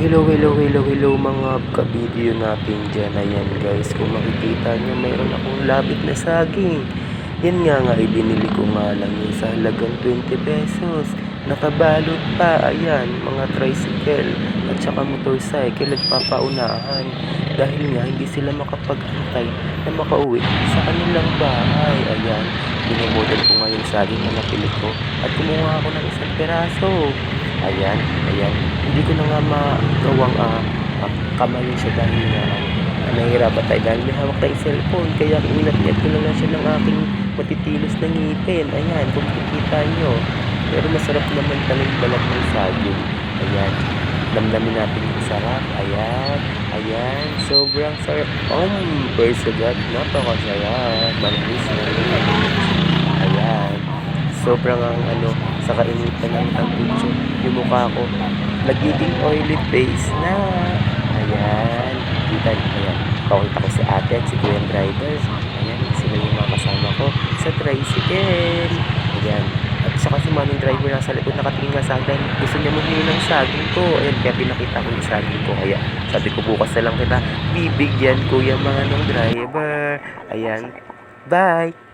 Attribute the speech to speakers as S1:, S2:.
S1: Hello, hello, hello, hello mga ka-video natin dyan. Ayan guys, kung makikita nyo, mayroon akong labit na saging. Yan nga nga, ibinili ko nga lang yun sa halagang 20 pesos. Nakabalot pa, ayan, mga tricycle at saka motorcycle nagpapaunahan. Dahil nga, hindi sila makapag-antay na makauwi sa kanilang bahay. Ayan, binumodel ko nga yung saging na napili ko at kumuha ako ng isang peraso. Ayan, ayan. Hindi ko na nga magawang uh, kamayin siya dahil nga uh, nahihirapan tayo dahil may hawak tayong cellphone. Kaya inat-inat ko na siya ng aking matitilos na ngipin. Ayan, kung kikita nyo. Pero masarap naman talagang balat ng saging. Ayan. Damdamin natin yung sarap. Ayan. Ayan. Sobrang sarap. Um, first agad. Napakasarap. Manis na Ayan. Sobrang ang ano, sa kainitan ng tambucho. Yung mukha ko, nagiging oily face na. Ayan. Kita, ayan. Pakita ko si ate at si kuya driver. Ayan, sila yung mga kasama ko sa tricycle. Ayan. At saka si manong driver nasa likod nakatingin nga sa akin. Gusto niya humingi ng saging ko. Ayan, kaya pinakita ko yung saging ko. Kaya sabi ko bukas na lang kita bibigyan kuya mga nung driver. Ayan. Bye!